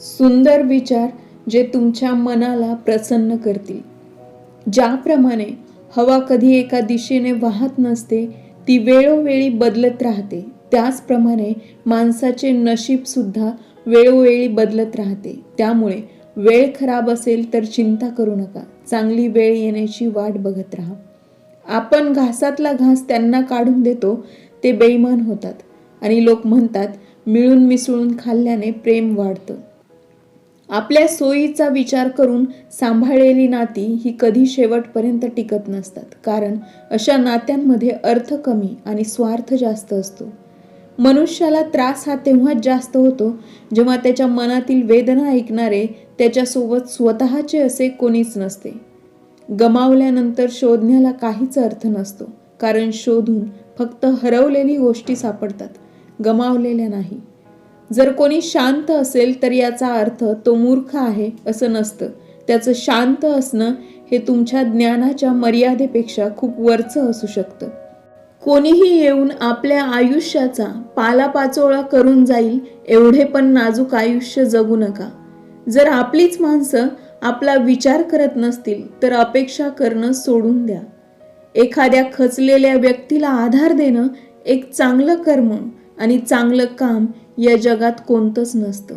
सुंदर विचार जे तुमच्या मनाला प्रसन्न करतील. ज्याप्रमाणे हवा कधी एका दिशेने वाहत नसते ती वेळोवेळी बदलत राहते. त्याचप्रमाणे माणसाचे नशीब सुद्धा वेळोवेळी बदलत राहते. त्यामुळे वेळ खराब असेल तर चिंता करू नका. चांगली वेळ येण्याची वाट बघत राहा. आपण घासातला घास त्यांना काढून देतो ते बेईमान होतात. आणि लोक म्हणतात मिळून मिसळून खाल्ल्याने प्रेम वाढतं. आपल्या सोयीचा विचार करून सांभाळलेली नाती ही कधी शेवटपर्यंत टिकत नसतात. कारण अशा नात्यांमध्ये अर्थ कमी आणि स्वार्थ जास्त असतो. मनुष्याला त्रास हा तेव्हाच जास्त होतो जेव्हा त्याच्या मनातील वेदना ऐकणारे त्याच्यासोबत स्वतःचे असे कोणीच नसते. गमावल्यानंतर शोधण्याला काहीच अर्थ नसतो. कारण शोधून फक्त हरवलेली गोष्टी सापडतात. गमावलेल्या नाही. जर कोणी शांत असेल तर याचा अर्थ तो मूर्ख आहे असं नसतं. त्याचं शांत असणं हे तुमच्या ज्ञानाच्या मर्यादेपेक्षा खूप वरचं असू शकतं. कोणीही येऊन आपल्या आयुष्याचा पालापाचोळा करून जाईल एवढे पण नाजूक आयुष्य जगू नका. जर आपलीच माणसं आपला विचार करत नसतील तर अपेक्षा करणं सोडून द्या. एखाद्या खचलेल्या व्यक्तीला आधार देणं एक चांगलं कर्म आणि चांगलं काम या जगात कोणतंच नसतं.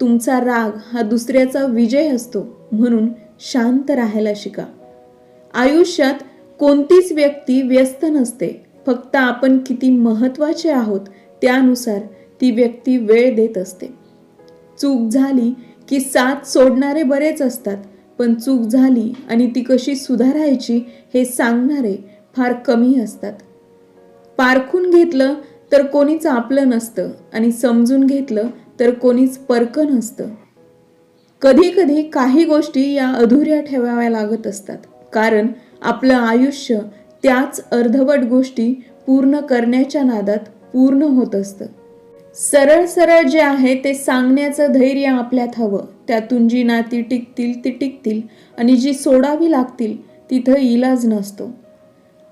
तुमचा राग हा दुसऱ्याचा विजय असतो म्हणून शांत राहायला शिका. आयुष्यात कोणतीच व्यक्ती व्यस्त नसते फक्त आपण किती महत्त्वाचे आहोत त्यानुसार ती व्यक्ती वेळ देत असते. चूक झाली की साथ सोडणारे बरेच असतात पण चूक झाली आणि ती कशी सुधारायची हे सांगणारे फार कमी असतात. पारखून घेतलं तर कोणीच आपलं नसतं आणि समजून घेतलं तर कोणीच परकं नसतं. कधी कधी काही गोष्टी या अधुऱ्या ठेवाव्या लागत असतात. कारण आपलं आयुष्य त्याच अर्धवट गोष्टी पूर्ण करण्याच्या नादात पूर्ण होत असतं. सरळ सरळ जे आहे ते सांगण्याचं धैर्य आपल्यात हवं. त्यातून जी नाती टिकतील ती टिकतील आणि जी सोडावी लागतील तिथं इलाज नसतो.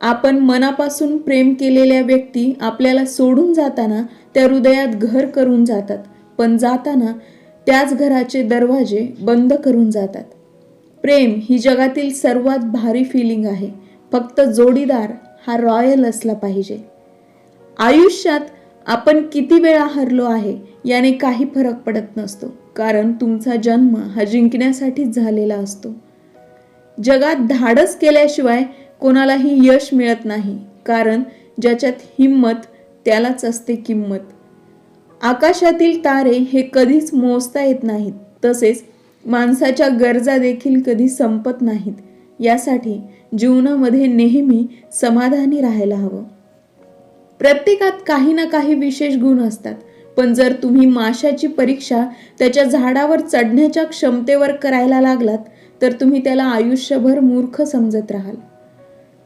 आपण मनापासून प्रेम केलेल्या व्यक्ती आपल्याला सोडून जाताना त्या हृदयात घर करून जातात. पण जाताना त्याच घराचे दरवाजे बंद करून जातात. प्रेम ही जगातील सर्वात भारी फिलिंग आहे. फक्त जोडीदार हा रॉयल असला पाहिजे. आयुष्यात आपण किती वेळा हरलो आहे याने काही फरक पडत नसतो. कारण तुमचा जन्म हा जिंकण्यासाठीच झालेला असतो. जगात धाडस केल्याशिवाय कोणालाही यश मिळत नाही कारण ज्याच्यात हिंमत त्यालाच असते किंमत. आकाशातील तारे हे कधीच मोजता येत नाहीत तसेच माणसाच्या गरजा देखील कधी संपत नाहीत. यासाठी जीवनामध्ये नेहमी समाधानी राहायला हवं. प्रत्येकात काही ना काही विशेष गुण असतात पण जर तुम्ही माशाची परीक्षा त्याच्या झाडावर चढण्याच्या क्षमतेवर करायला लागलात तर तुम्ही त्याला आयुष्यभर मूर्ख समजत राहाल.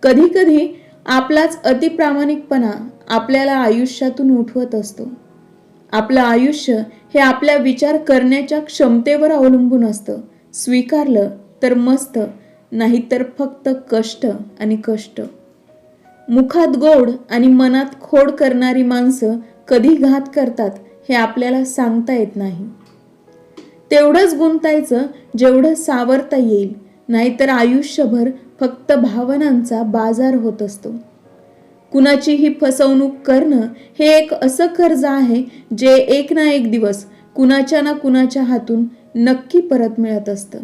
कधीकधी आपलाच अतिप्रामाणिकपणा आपल्याला आयुष्यातून उठवत असतो. आपलं आयुष्य हे आपल्या विचार करण्याच्या क्षमतेवर अवलंबून असतं. स्वीकारलं तर मस्त नाहीतर फक्त कष्ट आणि कष्ट. मुखात गोड आणि मनात खोड करणारी माणसं कधी घात करतात हे आपल्याला सांगता येत नाही. तेवढंच गुंतायचं जेवढं सावरता येईल नाहीतर आयुष्यभर फक्त भावनांचा बाजार होत असतो. कुणाचीही फसवणूक करणं हे एक असं कर्ज आहे जे एक ना एक दिवस कुणाच्या ना कुणाच्या हातून नक्की परत मिळत असतं.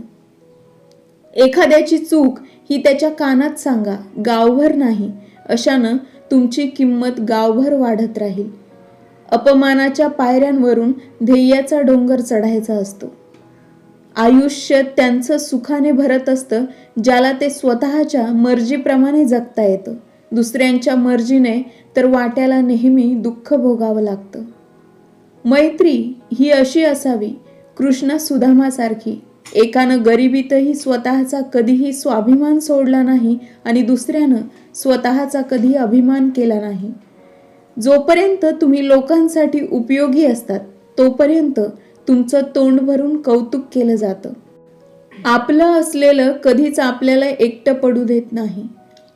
एखाद्याची चूक ही त्याच्या कानात सांगा गावभर नाही अशानं तुमची किंमत गावभर वाढत राहील. अपमानाच्या पायऱ्यांवरून ध्येयाचा डोंगर चढायचा असतो. आयुष्य त्यांचं सुखाने भरत असतं ज्याला ते स्वतःच्या मर्जीप्रमाणे जगता येतं. दुसऱ्यांच्या मर्जीने तर वाट्याला नेहमी दुःख भोगावं लागतं. मैत्री ही अशी असावी कृष्ण सुदामासारखी. एकानं गरिबीतही स्वतःचा कधीही स्वाभिमान सोडला नाही आणि दुसऱ्यानं स्वतःचा कधी अभिमान केला नाही. जोपर्यंत तुम्ही लोकांसाठी उपयोगी असतात तोपर्यंत तुमचं तोंड भरून कौतुक केलं जातं. आपलं असलेलं कधीच आपल्याला एकटं पडू देत नाही.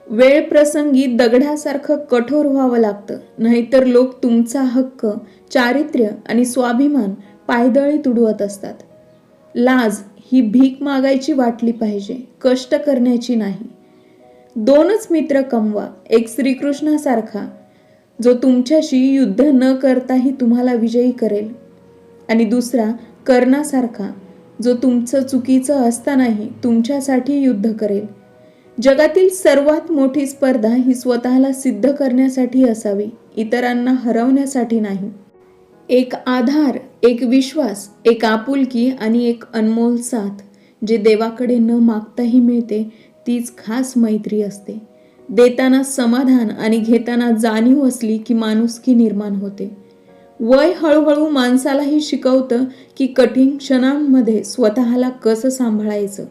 वेळ प्रसंगी दगडासारखं कठोर व्हावं लागतं. नाहीतर लोक तुमचा हक्क चारित्र्य आणि स्वाभिमान पायदळी तुडवत असतात. लाज ही भीक मागायची वाटली पाहिजे कष्ट करण्याची नाही. दोनच मित्र कमवा एक श्रीकृष्णासारखा जो तुमच्याशी युद्ध न करताही तुम्हाला विजयी करेल. आणि दुसरा कर्णासारखा जो तुमचं चुकीचं असतानाही तुमच्यासाठी युद्ध करेल. जगातील सर्वात मोठी स्पर्धा ही स्वतःला सिद्ध करण्यासाठी असावी इतरांना हरवण्यासाठी नाही. एक आधार एक विश्वास एक आपुलकी आणि एक अनमोल साथ जे देवाकडे न मागताही मिळते तीच खास मैत्री असते. देताना समाधान आणि घेताना जाणीव असली की माणुसकी निर्माण होते. वय हळूहळू माणसालाही शिकवतं की कठीण क्षणांमध्ये स्वतःला कसं सांभाळायचं?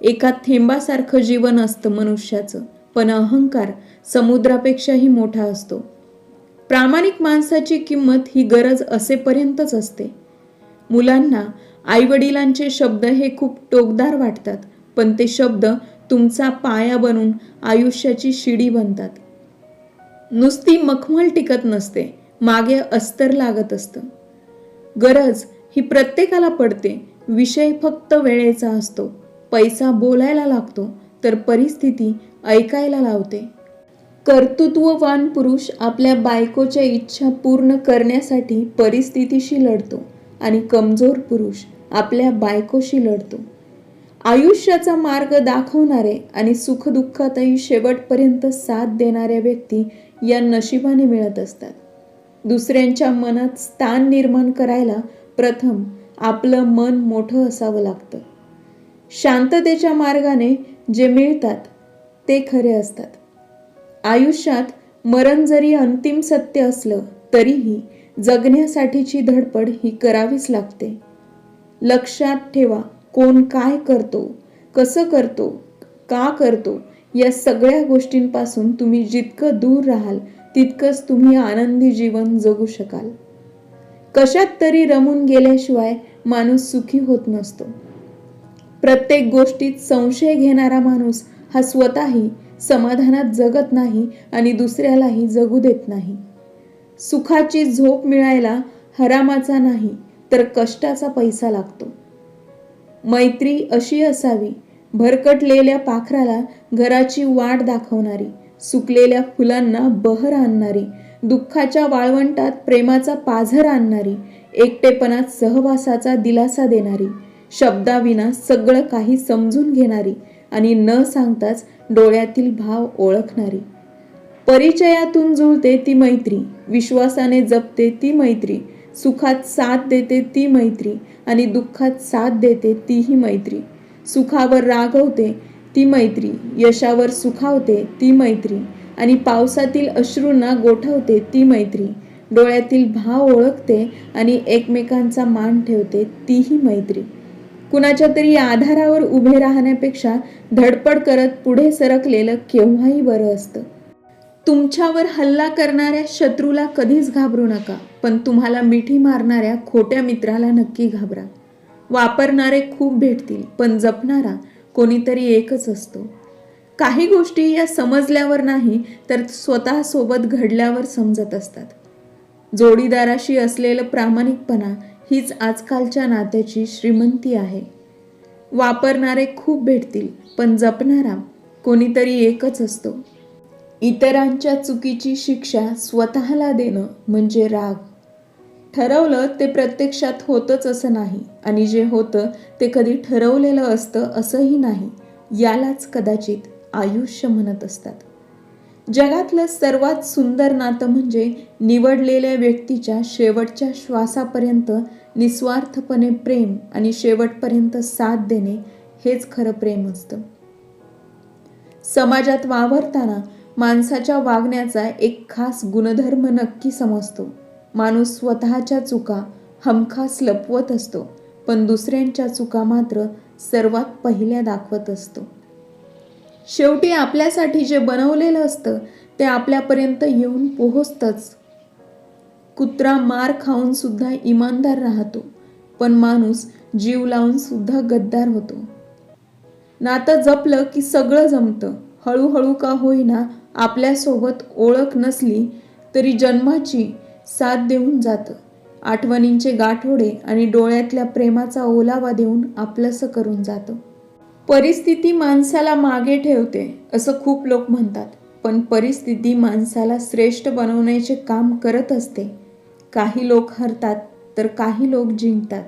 एका थेंबासारखं जीवन असतं मनुष्याचं पण अहंकार समुद्रापेक्षाही मोठा असतो. प्रामाणिक माणसाची किंमत ही गरज असेपर्यंतच असते. मुलांना आईवडिलांचे शब्द हे खूप टोकदार वाटतात पण ते शब्द तुमचा पाया बनून आयुष्याची शिडी बनतात. नुसती मखमल टिकत नसते. मागे अस्तर लागत असतं. गरज ही प्रत्येकाला पडते. विषय फक्त वेळेचा असतो. पैसा बोलायला लागतो तर परिस्थिती ऐकायला लावते. कर्तृत्ववान पुरुष आपल्या बायकोच्या इच्छा पूर्ण करण्यासाठी परिस्थितीशी लढतो आणि कमजोर पुरुष आपल्या बायकोशी लढतो. आयुष्याचा मार्ग दाखवणारे आणि सुखदुःखातही शेवटपर्यंत साथ देणाऱ्या व्यक्ती या नशिबाने मिळत असतात. दुसऱ्यांच्या मनात स्थान निर्माण करायला प्रथम आपलं मन मोठं असावं लागतं. शांततेच्या मार्गाने जे मिळतात ते खरे असतात. आयुष्यात मरण जरी अंतिम सत्य असलं तरीही जगण्यासाठीची धडपड ही करावीच लागते. लक्षात ठेवा कोण काय करतो कसं करतो का करतो या सगळ्या गोष्टींपासून तुम्ही जितकं दूर राहाल तितकंच तुम्ही आनंदी जीवन जगू शकाल. कशात तरी रमून गेल्याशिवाय माणूस सुखी होत नसतो. प्रत्येक गोष्टीत संशय घेणारा माणूस हा स्वतःही समाधानात जगत नाही आणि दुसऱ्यालाही जगू देत नाही. सुखाची झोप मिळायला हरामाचा नाही तर कष्टाचा पैसा लागतो. मैत्री अशी असावी भरकटलेल्या पाखराला घराची वाट दाखवणारी सुकलेल्या फुलांना बहर आणणारी दुःखाच्या वाळवंटात प्रेमाचा पाझर आणणारी एकटेपणात सहवासाचा दिलासा देणारी शब्दाविना सगळं काही समजून घेणारी आणि न सांगताच डोळ्यातील भाव ओळखणारी. परिचयातून जुळते ती मैत्री विश्वासाने जपते ती मैत्री सुखात साथ देते ती मैत्री आणि दुःखात साथ देते तीही मैत्री. सुखावर रागवते ती मैत्री. यशावर सुखावते ती मैत्री. आणि पावसातील अश्रूंना गोठवते ती मैत्री. डोळ्यातील भाव ओळखते आणि एकमेकांचा मान ठेवते तीही मैत्री. कुणाच्या तरी आधारावर उभे राहण्यापेक्षा धडपड करत पुढे सरकलेलं केव्हाही बरं असतं. तुमच्यावर हल्ला करणाऱ्या शत्रूला कधीच घाबरू नका पण तुम्हाला मिठी मारणाऱ्या खोट्या मित्राला नक्की घाबरा. वापरणारे खूप भेटतील पण जपणारा कोणीतरी एकच असतो. काही गोष्टी या समजल्यावर नाही तर स्वतःसोबत घडल्यावर समजत असतात. जोडीदाराशी असलेलं प्रामाणिकपणा हीच आजकालच्या नात्याची श्रीमंती आहे. वापरणारे खूप भेटतील पण जपणारा कोणीतरी एकच असतो. इतरांच्या चुकीची शिक्षा स्वतःला देणं म्हणजे राग. ठरवलं ते प्रत्यक्षात होतच असं नाही. आणि जे होतं ते कधी ठरवलेलं असतं असंही नाही. यालाच कदाचित आयुष्य म्हणत असतात. जगातलं सर्वात सुंदर नातं म्हणजे निवडलेल्या व्यक्तीच्या शेवटच्या श्वासापर्यंत निस्वार्थपणे प्रेम आणि शेवटपर्यंत साथ देणे हेच खरं प्रेम असतं. समाजात वावरताना माणसाच्या वागण्याचा एक खास गुणधर्म नक्की समजतो. माणूस स्वतःच्या चुका हमखास लपवत असतो पण दुसऱ्यांच्या चुका मात्र सर्वात पहिल्या दाखवत असतो. शेवटी आपल्यासाठी जे बनवलेलं असतं ते आपल्यापर्यंत येऊन पोहोचतंच. कुत्रा मार खाऊन सुद्धा इमानदार राहतो पण माणूस जीव लावून सुद्धा गद्दार होतो. नातं जपलं की सगळं जमतं. हळूहळू का होईना आपल्यासोबत ओळख नसली तरी जन्माची साथ देऊन जातं. आठवणींचे गाठोडे आणि डोळ्यातल्या प्रेमाचा ओलावा देऊन आपलंसं करून जातं. परिस्थिती माणसाला मागे ठेवते असं खूप लोक म्हणतात. पण परिस्थिती माणसाला श्रेष्ठ बनवण्याचे काम करत असते. काही लोक हरतात तर काही लोक जिंकतात.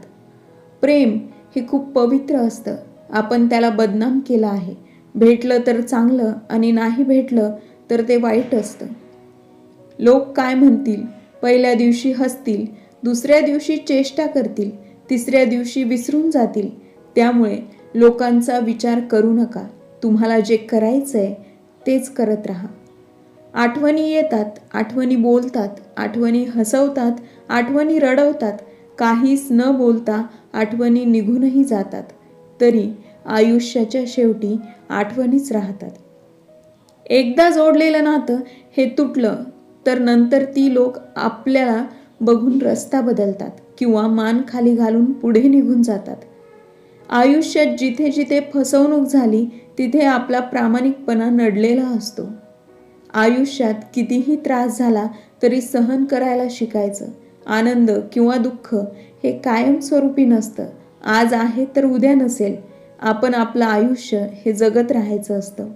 प्रेम हे खूप पवित्र असतं. आपण त्याला बदनाम केलं आहे. भेटलं तर चांगलं आणि नाही भेटलं तर ते वाईट असतं. लोक काय म्हणतील? पहिल्या दिवशी हसतील दुसऱ्या दिवशी चेष्टा करतील तिसऱ्या दिवशी विसरून जातील. त्यामुळे लोकांचा विचार करू नका. तुम्हाला जे करायचं आहे तेच करत राहा. आठवणी येतात आठवणी बोलतात आठवणी हसवतात आठवणी रडवतात. काहीच न बोलता आठवणी निघूनही जातात. तरी आयुष्याच्या शेवटी आठवणीच राहतात. एकदा जोडलेलं नातं हे तुटलं तर नंतर ती लोक आपल्याला बघून रस्ता बदलतात किंवा मान खाली घालून पुढे निघून जातात. आयुष्यात जिथे जिथे फसवणूक झाली तिथे आपला प्रामाणिकपणा नडलेला असतो. आयुष्यात कितीही त्रास झाला तरी सहन करायला शिकायचं. आनंद किंवा दुःख हे कायमस्वरूपी नसतं. आज आहे तर उद्या नसेल. आपण आपलं आयुष्य हे जगत राहायचं असतं.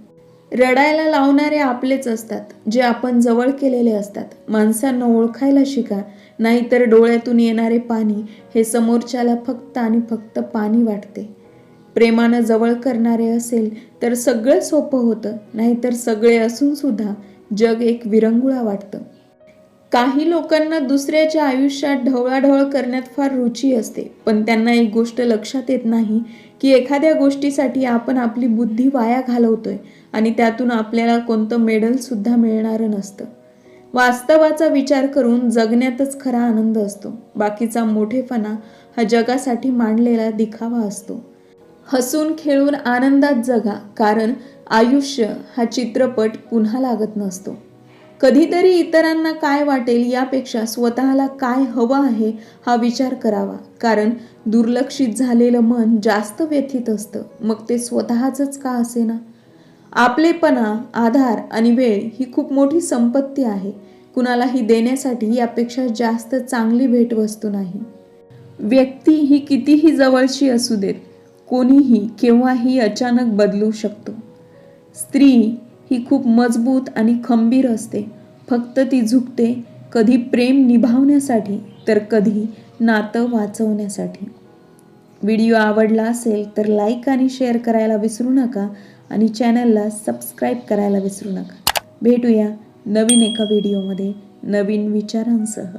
रडायला लावणारे आपलेच असतात जे आपण जवळ केलेले असतात. माणसांना ओळखायला शिका नाहीतर डोळ्यातून येणारे पाणी हे समोरच्याला फक्त आणि फक्त पाणी वाटते. प्रेमानं जवळ करणारे असेल तर सगळं सोपं होतं नाहीतर सगळे असून सुद्धा जग एक विरंगुळा वाटतं. काही लोकांना दुसऱ्याच्या आयुष्यात ढवळाढवळ करण्यात फार रुची असते पण त्यांना एक गोष्ट लक्षात येत नाही की एखाद्या गोष्टीसाठी आपण आपली बुद्धी वाया घालवतोय आणि त्यातून आपल्याला कोणतं मेडल सुद्धा मिळणारं नसतं. वास्तवाचा विचार करून जगण्यातच खरा आनंद असतो. बाकीचा मोठेपणा हा जगासाठी मांडलेला दिखावा असतो. हसून खेळून आनंदात जगा कारण आयुष्य हा चित्रपट पुन्हा लागत नसतो. कधीतरी इतरांना काय वाटेल यापेक्षा स्वतःला काय हवं आहे हा विचार करावा. कारण दुर्लक्षित झालेलं मन जास्त व्यथित असतं. मग ते स्वतःचंच का असेना? आपलेपणा आधार आणि वेळ ही खूप मोठी संपत्ती आहे. कुणालाही देण्यासाठी यापेक्षा जास्त चांगली भेटवस्तू नाही. व्यक्ती ही कितीही जवळची असू देत कोणीही केव्हाही अचानक बदलू शकतो. स्त्री ही खूप मजबूत आणि खंबीर असते. फक्त ती झुकते कधी प्रेम निभावण्यासाठी तर कधी नातं वाचवण्यासाठी. व्हिडिओ आवडला असेल तर लाईक आणि शेअर करायला विसरू नका आणि चॅनलला सबस्क्राईब करायला विसरू नका. भेटूया नवीन एका व्हिडिओमध्ये नवीन विचारांसह.